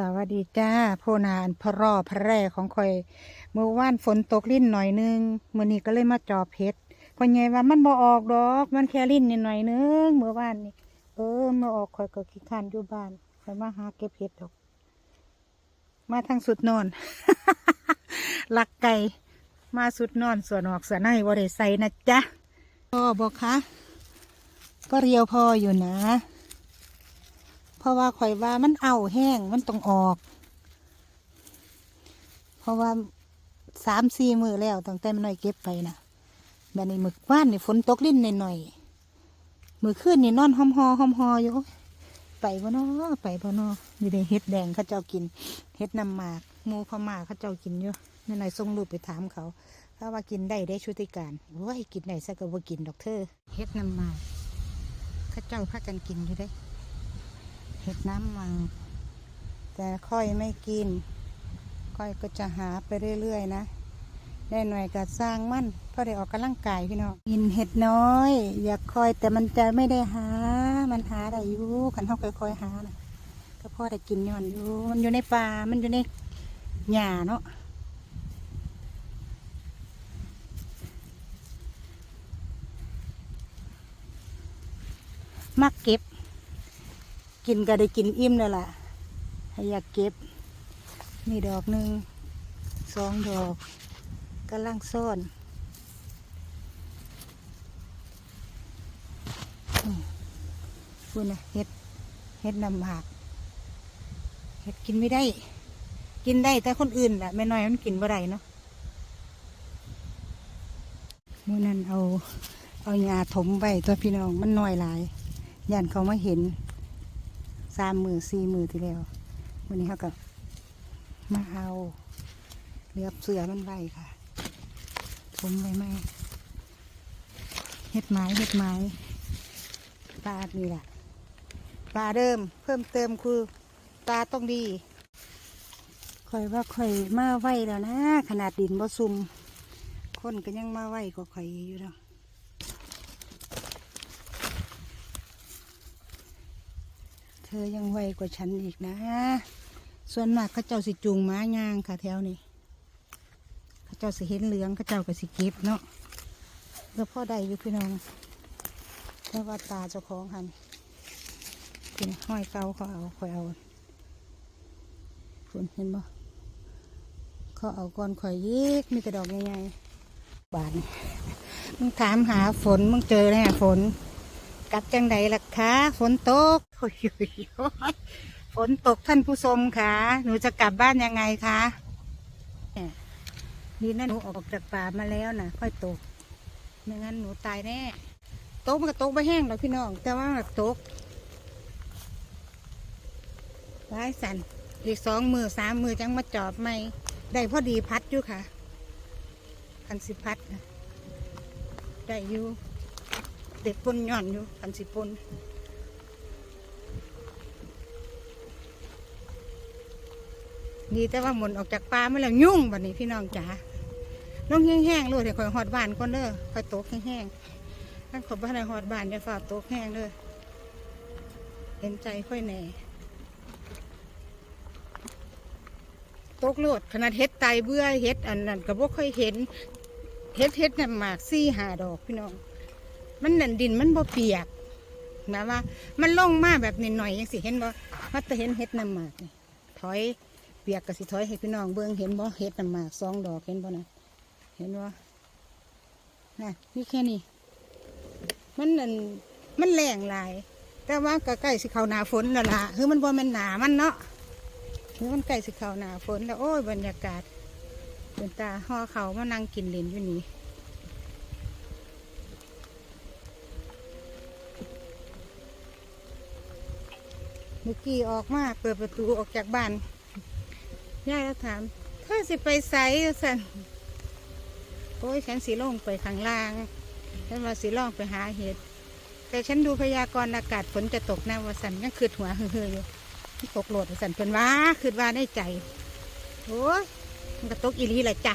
สวัสดีจ้าโพนานพรอพะแร่ของคอยเมื่อวานฝนตกลิ้นหน่อยนึงมื่อนี้ก็เลยมาจอบเพชรพ่อใหญ่ว่ามันบ่ออกดอก มันแค่ลิ้นนิดหน่อยนึงเมื่อวานนี่เออมาออกคอยก็ขี้ข้านอยู่บ้านคอยมาหาเก็บเพชรดอก มาทางสุดนอนลักไก่มาสุดนอนส่วนออกส่วนในบ่ได้ใส่นะจ๊ะพ่อบอกคะก็เรียวพออยู่นะ ราะว่าข่อยว่ามันเอาแห้งมันต้องออก เพราะว่าสามสี่มือแล้วตั้งแต่มันน้อยเก็บไปนะแบบนี้มือว่านนี่ฝนตกลิ้นหน่อยๆมือขึ้นนี่นอนหอมหอหอมหออยู่โอ๊ยไปบ่นอไปบ่นอมีแต่เห็ดแดงเขาเจ้ากินเห็ดน้ำหมากมูพม่าเขาเจ้ากินอยู่นั่นไหนส่งรูปไปถามเขาเขาว่ากินได้ได้ชุติการโอ้ยกินได้ซะก็บ่กินดอกเธอเห็ดน้ำหมากเขาเจ้าพากันกินอยู่ได้ เห็ดน้ำมันแต่ค่อยไม่กิน ค่อยก็จะหาไปเรื่อยๆนะได้หน่อยก็สร้างมั่นเพราะได้ออกกำลังกายพี่น้องกินเห็ดน้อย อย่าคอยแต่มันจะไม่ได้หา มันหาได้อยู่ขันเขาค่อยๆหานะก็พ่อได้กินย้อนอยู่มันอยู่ในป่ามันอยู่ในหญ้าเนาะมักเก็บ กินก็ได้กินอิ่มแล้วล่ะให้อยากเก็บ นี่ดอกหนึ่งสองดอกกำลังซ่อนอพูดนะเห็ดเห็ดนำหมากเห็ดกินไม่ได้ กินได้แต่คนอื่นแหละแม่น้อยมันกินบ่ได้เนาะเมื่อนั้นเอาเอาหญ้าถมไปตัวพี่น้องมันน้อยหลายย่านเขามาเห็น สามมือสี่มือที่แล้ววันนี้เขากับมาเอาเลือบเสือมันไว้ค่ะผมไว้ไหมเห็ดไม้เห็ดไม้ปลานี่แหละปลาเดิมเพิ่มเติมคือปลาต้องดีคอยว่าคอยมาไว้แล้วนะ ขนาดดินบ่ซุมคนก็ยังมาไว้ก็คอยอยู่แล้ว เธอยังไวกว่าฉันอีกนะ ส่วนมากเขาเจ้าสิจูงม้าย่างค่ะแถวนี้เขาเจ้าสิเห็นเหลืองเขาเจ้าก็สิเก็บเนาะแล้วพ่อใดอยู่พี่น้องเพราะว่าตาเจ้าของหันเป็นห้อยเกาเขาเอาคอยเอาคุณเห็นบ่เขาเอาก้อนข่อยยิกมีแต่ดอกใหญ่ๆบานมึงถามหาฝนมึงเจอแน่ฝน กลับจังใดล่ะคะฝนตกโอ้ยฝนตกท่านผู้ชมค่ะหนูจะกลับบ้านยังไงคะนี่นี่นะหนูออกจากป่ามาแล้วนะค่อยตกไม่งั้นหนูตายแน่ตกมันก็ตกไปแห้งแล้วพี่น้อง แต่ว่าตกร้ายสันอีกสองมือสามมือจังมาจอบไม่ได้พอดีพัดอยู่ค่ะพันสิพัดนะได้อยู่ เด็กปนหย่อนอยู่พันสิปนดีแต่ว่าหมุนออกจากป่ามาแล้วยุ่งแบัดนี้พี่น้องจ๋าลงแห้งๆเลยเดี๋ยวคอยหอดบานก่อนเด้อคอยตกแห้งๆท่านขอบ้านในหอดบานจะฝ่าตกแห้งเลยเห็นใจค่อยแน่ตกโลดขนาดเฮ็ดไตเบื่อเฮ็ดอันนั้นก็บ่ค่อยเห็นเฮ็ดเฮ็ดน่ะหมากซี่หาดอกพี่น้อง มันนั่นดินมันบ่เปียกหมายว่า มันลงมาแบบนิดหน่อยยังสิเห็นบ่ว่าจะเห็นเห็ดน้ำหมากนี่ถอยเปียกก็สิถอยให้พี่น้องเบิ่งเห็นบ่เห็ดน้ำหมากสองดอกเห็นบ่นะเห็นบ่น่ะนี่แค่นี้มันนั่นมันแรงหลาย แต่ว่าก็ใกล้สิเข้าหนาฝนแล้วล่ะคือมันบ่แม่นหนามันเนาะคือมันใกล้สิเข้าหนาฝนแล้วโอ้ยบรรยากาศเป็นตาห่อเขามานั่งกินเลนอยู่นี่ มื่อกี้ออกมาเปิดประตูออกจากบ้านยายก็ถามเธอสิไปไสสันโอ้ยฉันสีล่งไปข้างล่าง ฉันว่าสีล่องไปหาเห็ด แต่ฉันดูพยากรณ์อากาศฝนจะตกนะว่าสันยังคืดหัวเฮือๆอยู่ตกโหลดวสันเป็นว่าคืดว่าได้ใจโอ้ยมันก็ตกอีหลีแหละจ้ะ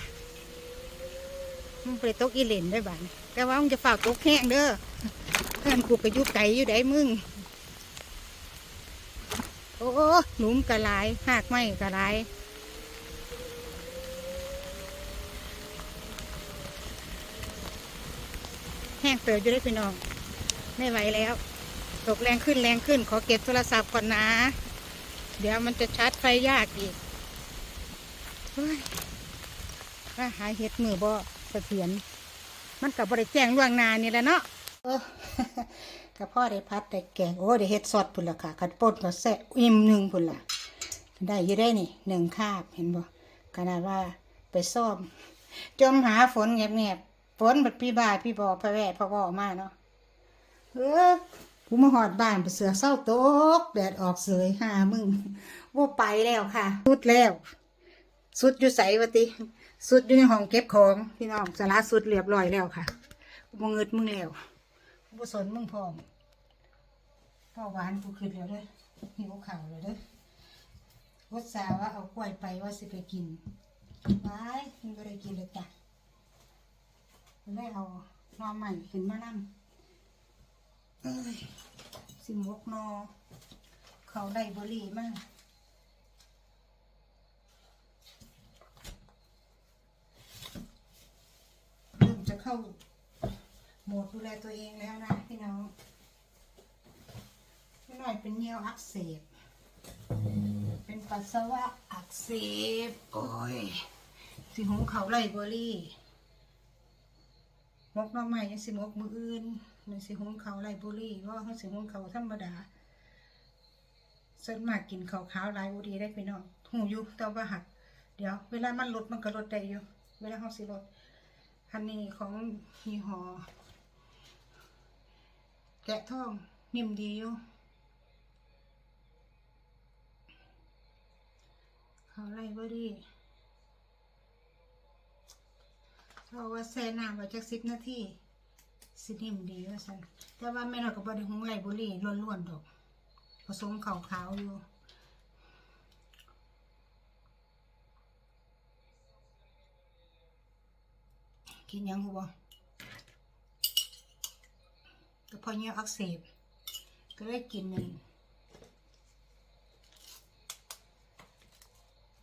มันไปตกอีเลนได้บ้านแต่ว่ามึงจะฝ่าตกแห้งเด้อเพื่อนกูก็อยุไก่อยู่ได้มึง โอ้หลุมกระลายหากไม้กระลายแห้งเติบจะได้พี่น้อง ไม่ไหวแล้ว ตกแรงขึ้นแรงขึ้น ขอเก็บโทรศัพท์ก่อนนะ เดี๋ยวมันจะชาร์จไฟยากอีกเฮ้ยว่าหาเห็ดมือบ่เสถียรมันกับบริแจ้งล่วงนานนี่แหละเนาะ กับพ่อได้พัดได้แกงโอ้ได้เฮ็ดซอสพุ่นละค่ะกันป่นก็แซ่อิ่มหนึ่งพุ่นละได้อยี่ได้นี่หนึ่งคาบเห็นบ่ขนาดว่าไปซ่อมจมหาฝนเงียบๆฝนบัดพี่บ่ายพี่บอพระแวะพระวอมาเนาะเออกูมาหอดบ้านไปเสือเศร้าตกแดดออกเสยหามึงว่าไปแล้วค่ะ สุดแล้ว สุดอยู่ใสวะติ สุดอยู่ในห้องเก็บของ พี่น้องสาระสุดเรียบร้อยแล้วค่ะกูบ่เงิดมึงแล้ว บ่สนมึงพร้อมพ่อหวานกูขึ้นแล้วเด้อหิวข่าวแล้วเด้อวัดสาว่าเอากล้วยไปว่าสิไปกินไปมึงก็ได้กินเลยจ้ะได้เอานอใหม่ขึ้นมานั่เอ้ยสิมกนอ เขาได้บรีมากเริ่มจะเข้า หมดดูแลตัวเองแล้วนะพี่น้องพี่หน่อยเป็นเหนียวอักเสบ เป็นปัสสาวะอักเสบ โอ้ย สิหุงเขาวไรเบอรี่มกหน้อใหม่ยังสิมกมืออื่นมันสิหุงเขาวไรบุรีเพราะว่าเขาสิหุงเขาวธรรมดาส่วนมากกินข้าวขาวหลายบุรีได้ไปน้องหูอยู่แต่ว่าหัก เดี๋ยว เวลามันลดมันก็ลดได้อยู่ เวลาเขาสิลด อันนี้ของยี่ห้อ แกะทองนิ่มดีอยู่เขาวไรบุรีเพราว่าแช่น้ำไว้จักสิบนาทีสินิ่มดีว่าสันแต่ว่าแม่เราก็บไดิหุงไรบุหรี่ล้วนๆดอกผสมขาวๆอยู่กินยังหัวก็ พอเนี้ยอักเสบ ก็เลยกินหนึ่ง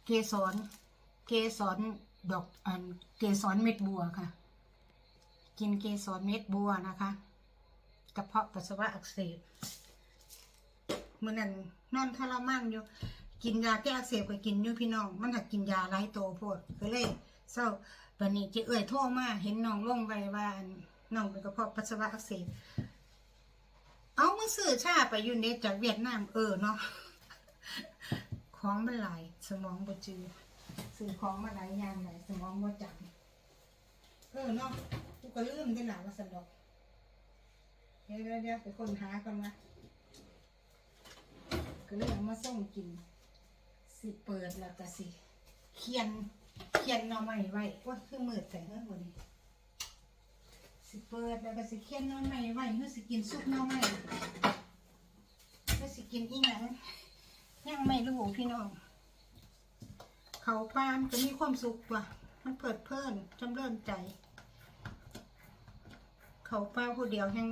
เกสรเกสรดอกอันเกสรเม็ดบัวค่ะ กินเกสรเม็ดบัวนะคะกระเพาะปัสสาวะอักเสบเมื่อนั้นนอนทรมานอยู่ กินยาแก้อักเสบก็กินอยู่พี่น้อง มันถักกินยาไร้โตโพดก็เลยเศร้าบันนี้เจะเอ่ยโทรมาเห็นน้องลงไปว่านน้องเป็นกระเพาะปัสสาวะอักเสบ เอามึงซื้อชาไปอยูเนตจากเวียดนามเออเนาะของมันหลายสมองบ่จือซื้อของมาหลายอย่างหลายสมองบ่จับเออเนาะกูก็ลืมได้หลายว่าสนดอกเดี๋ยวเดี๋ยวไปคนหาก่อนนะก็เลยเอามาส่งกิน สิเปิดแล้วก็สิเขียนเขียนหน่อไม้ไว้ว่าคือมืดแต่เฮ้ยวันนี้ สิเปิดแล้วก็สิเขียนน่อไม้ไว้เพื่อสิกินซุปน่อไม้เพื่อสิกินอีหยังยังไม่รู้พี่น้อง เขาพานก็มีความสุขว่ะมันเปิดเพลินจำเริญใจ เขาป้าผู้เดียวแห่ง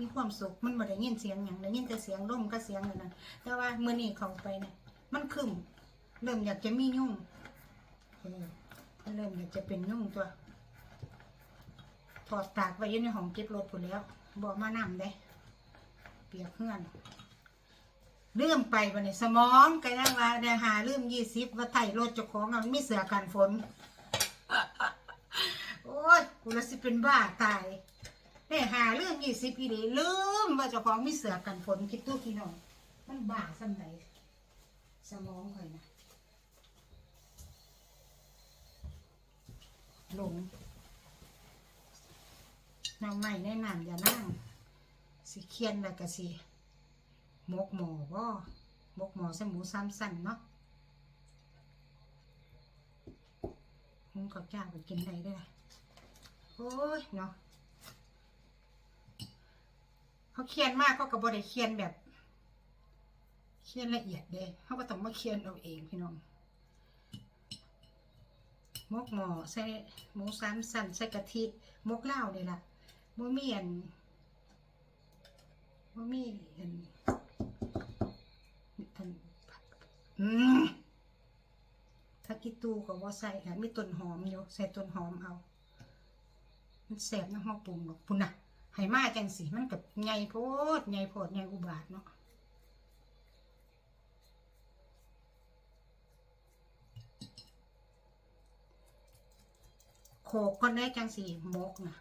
มีความสุขมันบ่ได้ยินเสียงอย่างได้ยินแต่เสียงร่มก็เสียงเลยนะแต่ว่าเมื่อนี้เขาไปเนี่ยมันขึ้นเริ่มอยากจะมียุ่งเออมันเริ่มอยากจะเป็นยุ่งตัว อดตากไว้อยืนในห้องเก็บรถผุนแล้วบอกมานำได้เปียกเพื่อนเลื่อมไปวันนี้สมองก็ยังว่าได้หาเลื่อมยี่สิบว่าไถ่รถเจ้าของมันมีเสือกันฝน โอ้ยกูละสิเป็นบ้าตายได้หาเรื่องยี่สิบปีนี้ลืมว่าเจ้าของไมีเสือกันฝนคิดตู้พี่น้องมันบ้าสันไหนสมองข่อยนะหลง น้ำใหม่แนะนำอย่านั่งสิเคียนแล้วก็สิมกหมอบ่มกหมอใส่หมูสามสั้นเนาะหุงกับจ้าไปกินได้ด้วยโอ้ยเนาะเขาเคียนมากเขาก็บ่ได้เคียนแบบเคียนละเอียดเด้เขาก็ต้องมาเคียนเอาเองพี่น้องมกหมอใส่หมูสามสั้นใส่กะทิมกเหล้าเนี่ยล่ะ บ่มีอันบ่มีอันอันถ้ากิตูก็บ่ใส่ค่ะมีต้นหอมอยู่ใส่ต้นหอมเอา มันแสบนะห้องปรุงหรอกพุ่นน่ะให้มาจังสิมันกับใหญ่โพดใหญ่โพดใหญ่อุบาทเนาะโขกก็ได้จังสีมกนะ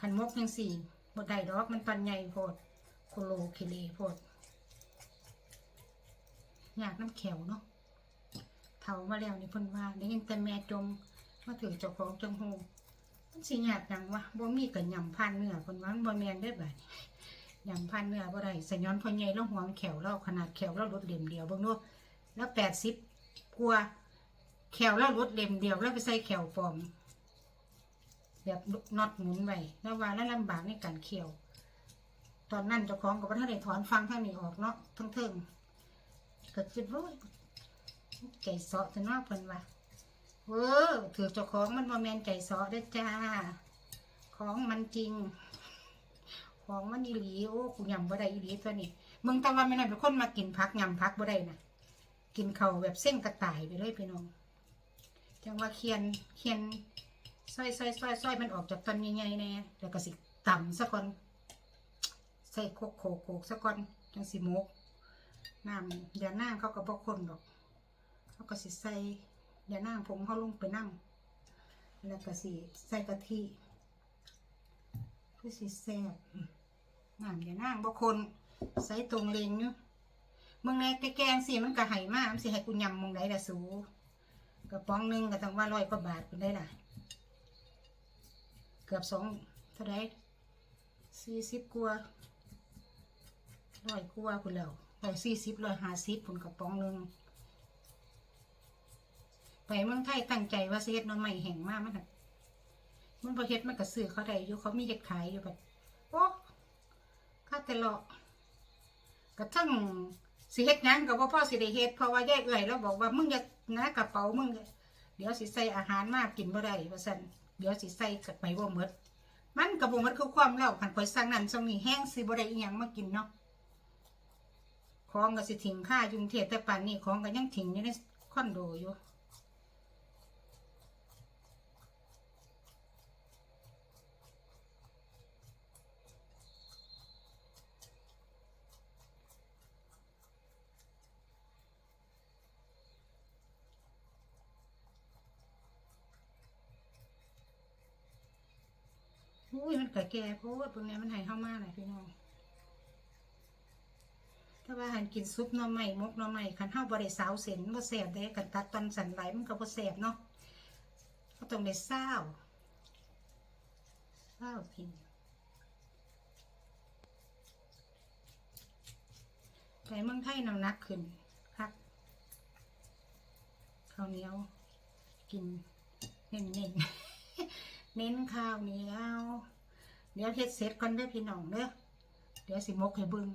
ขันมกจังสี่บดได้ดอกมันปันใหญ่โพดโคโลเคเลโพดอยากน้ำแขวเนาะเถามาแล้วนี่เพิ่นว่าได้ยินแต่แม่จมมาถึงเจ้าของจังโฮมันสิยากหยังวะบ่มีก็ยำพันเนื้อเพิ่นว่ามันบ่แม่นได้บัดนี้ยำพันเนื้อบ่ได้สย้อนพ่อใหญ่เราหวงแขวเราขนาดแขวเราลดเล่มเดียวเบิ่งดูแล้ว80กว่าแขวเราลดเล่มเดียวแล้วไปใส่แขวปลอม แบบน็อตหมุนไว้แล้วว่าแล้วลำบากในการเขียว ตอนนั้นเจ้าของก็บ่ทันได้ถอนฟังท่างนี้ออกเนาะทั้งเทิงก็คิดว่าโอ้ยใจเสาะจะนาะเพิ่นว่าเออถือเจ้าของมันบ่แมนใจซอได้จ้า ของมันจริง ของมันอีหลีโอ้กูยำบ่ได้อีหลีตัวนี้มึงต่ว่าไม่น่าเป็นคนมากินพักยำพักบ่ได้นะกินเข่าแบบเส้นกระต่ายไปเลยพี่น้องจังว่าเคียนเคียน ซอยซอยซอยซอยมันออกจากตอนใหญ่ๆแน่แล้วก็สิต่ำซะก่อนใส่โคกโคกโคกซะก่อนจังสิมกน้ำอย่านั่งเขาก็บ่คนดอก เขาก็สิใส่อย่านั่งผมเขาลงไปนั่งแล้วก็สิใส่กะทิเพื่อสิแซ่บน้ำอย่านั่งบางคนใส่ตรงเลงอยู่เมืองในแกงสิมันก็ไห่มากมันสิให้กูยำมองได้ละสูกระป๋องหนึงก็ต้องว่าร้อยกว่าบาทเป็นได้ล่ะ เกือบสองเท่าไรสี่สิบกว่าร้อยกว่าคุณแล้วร้อยสี่สิบร้อยห้าสิบผลกระป๋องหนึงไปเมืองไทยตั้งใจว่าเฮ็ดน้ำใหม่แห่งมากมันมันพอเฮ็ดมันก็ซื้อเขาได้อยู่เขามีเฮ็ดขายอยู่แบบโอ้ข้าแต่เลาะกระทั่งสิเฮ็ดหยังก็บ่พอสิได้เฮ็ดเพราะว่าแยกเอื่อยแล้วบอกว่ามึงอย่านะกระเป๋ามึง เดี๋ยวสิใส่อาหารมากกินบ่ได้ว่าซั่น เดี๋ยวสิใส่กับไปบ่หมดมันกับ่หมดคือความแล้วคันข่อยสั่งนั้นสั่งนี้แห้งซีบ่ได้อีหยังมากินเนาะของก็สิถิงค่าจุงเทพแต่ป่านนี้ของก็ยังถิงอยู่ในคอนโดอยู่ อุ้ยมันก็แก่โพดพวกนี้มันหายเข้ามากเลยพี่น้องถ้าว่าหันกินซุปหน่อไม้มกหน่อไม้คันเฮาบ่ได้สาวเส้นบ่แซ่บเด้กันตัดตอนสันไหลมันก็บ่แซ่บเนาะก็ต้องได้ซาวซาวกินไปเมืองไทยน้ำหนักขึ้นครับข้าวเหนียวกินเน้นเน้นๆ เน้นข้าวเหนียว เดี๋ยวเฮ็ดเสร็จก่อนเด้อพี่น้องเด้อเดี๋ยวสิมกให้เบิ่ง